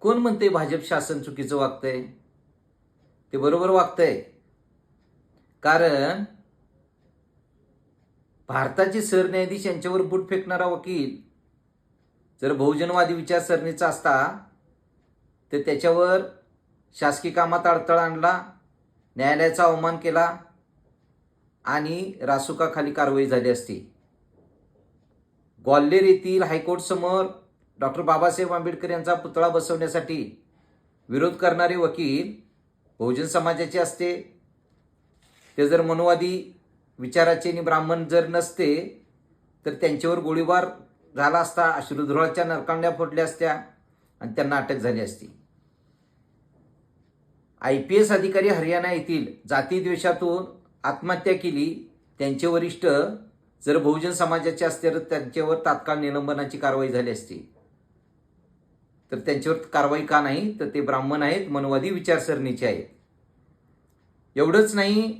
कोण म्हणते भाजप शासन चुकीचं वागतंय? ते बरोबर वागतंय. कारण भारताचे सरन्यायाधीश यांच्यावर बूट फेकणारा वकील जर बहुजनवादी विचारसरणीचा असता तर त्याच्यावर शासकीय कामात अडथळा आणला न्यायालयाचा अवमान केला आणि रासुकाखाली कारवाई झाली असती. ग्वाल्हेर येथील हायकोर्टसमोर डॉक्टर बाबासाहेब आंबेडकर यांचा पुतळा बसवण्यासाठी विरोध करणारे वकील बहुजन समाजाचे असते. ते जर मनुवादी विचाराचे आणि ब्राह्मण जर नसते तर त्यांच्यावर गोळीबार झाला असता अश्रुधुराच्या नरकांड्या फोडल्या असत्या आणि त्यांना अटक झाली असती. आय पी एस अधिकारी हरियाणा येथील जातीद्वेषातून आत्महत्या केली. त्यांचे वरिष्ठ जर बहुजन समाजाचे असते तर त्यांच्यावर तात्काळ निलंबनाची कारवाई झाली असती. तर त्यांच्यावर कारवाई का नाही? तर ते ब्राह्मण आहेत मनवादी विचारसरणीचे आहेत. एवढंच नाही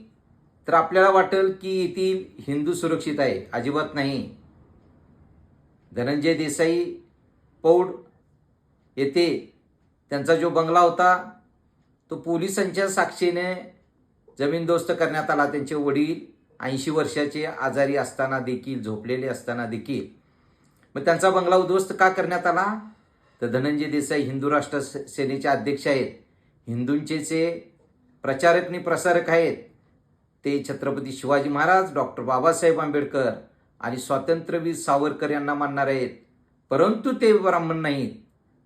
तर आपल्याला वाटेल की येथील हिंदू सुरक्षित आहे अजिबात नाही. धनंजय देसाई पौड येथे त्यांचा जो बंगला होता तो पोलिसांच्या साक्षीने जमीनदोस्त करण्यात आला. त्यांचे वडील ऐंशी वर्षाचे आजारी असताना देखील झोपलेले असताना देखील. मग त्यांचा बंगला उद्ध्वस्त का करण्यात आला? तर धनंजय देसाई हिंदू राष्ट्र सेनेचे अध्यक्ष आहेत. हिंदूंचे जे प्रचारक आणि प्रसारक आहेत ते छत्रपती शिवाजी महाराज डॉक्टर बाबासाहेब आंबेडकर आणि स्वातंत्र्यवीर सावरकर यांना मानणार आहेत. परंतु ते ब्राह्मण नाहीत.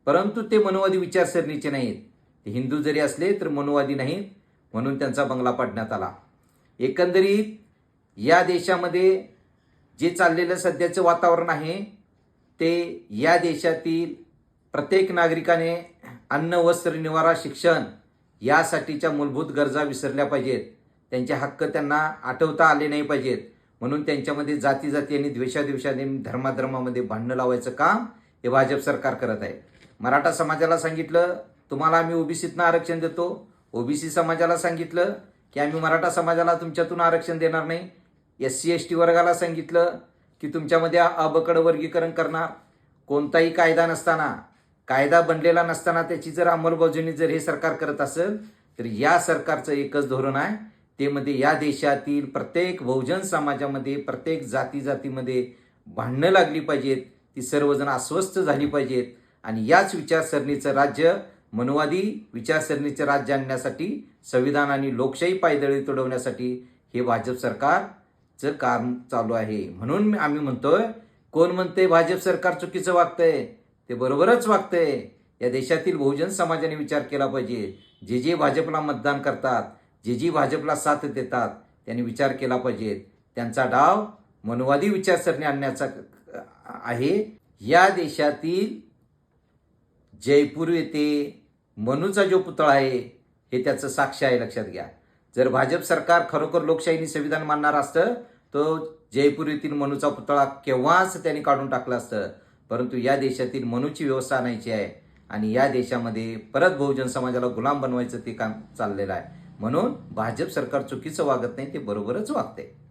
परंतु ते मनोवादी विचारसरणीचे नाहीत. ते हिंदू जरी असले तर मनोवादी नाहीत म्हणून त्यांचा बंगला पाडण्यात आला. एकंदरीत या देशामध्ये जे चाललेलं सध्याचं वातावरण आहे ते या देशातील प्रत्येक नागरिकाने अन्न वस्त्र निवारा शिक्षण यासाठीच्या मूलभूत गरजा विसरल्या पाहिजेत. त्यांचे हक्क त्यांना आठवता आले नाही पाहिजेत. म्हणून त्यांच्यामध्ये जाती जाती आणि द्वेषाद्वेषाने धर्माधर्मामध्ये भांडणं लावायचं काम हे भाजप सरकार करत आहे. मराठा समाजाला सांगितलं तुम्हाला आम्ही ओबीसीतनं आरक्षण देतो. ओबीसी समाजाला सांगितलं की आम्ही मराठा समाजाला तुमच्यातून आरक्षण देणार नाही. एस सी एस टी वर्गाला सांगितलं की तुमच्यामध्ये अबकड वर्गीकरण करणार. कोणताही कायदा नसताना कायदा बनलेला नसताना त्याची जर अंमलबजावणी जर हे सरकार करत असेल तर या सरकारचं एकच धोरण आहे. ते मध्ये या देशातील प्रत्येक बहुजन समाजामध्ये प्रत्येक जाती जातीमध्ये भांडणं लागली पाहिजेत. ती सर्वजण अस्वस्थ झाली पाहिजेत. आणि याच विचारसरणीचं राज्य मनवादी विचारसरणीचं राज्य आणण्यासाठी संविधान आणि लोकशाही पायदळी तुडवण्यासाठी हे भाजप सरकारचं काम चालू आहे. म्हणून आम्ही म्हणतोय कोण म्हणते भाजप सरकार चुकीचं वागतंय? ते बरोबरच वागतंय या देशातील बहुजन समाजाने विचार केला पाहिजे. जे जे भाजपला मतदान करतात जे जी भाजपला साथ देतात त्यांनी विचार केला पाहिजे. त्यांचा डाव मनवादी विचारसरणी आणण्याचा आहे. या देशातील जयपूर येथे मनूचा जो पुतळा आहे हे त्याचं साक्ष आहे लक्षात घ्या. जर भाजप सरकार खरोखर लोकशाहीने संविधान मानणार असतं तो जयपूर येथील मनूचा पुतळा केव्हाच त्यांनी काढून टाकला असतं. परंतु या देशातील मनूची व्यवस्था आणायची आहे आणि या देशामध्ये परत बहुजन समाजाला गुलाम बनवायचं ते काम चाललेलं आहे. म्हणून भाजप सरकार चुकीचं वागत नाही ते बरोबरच वागते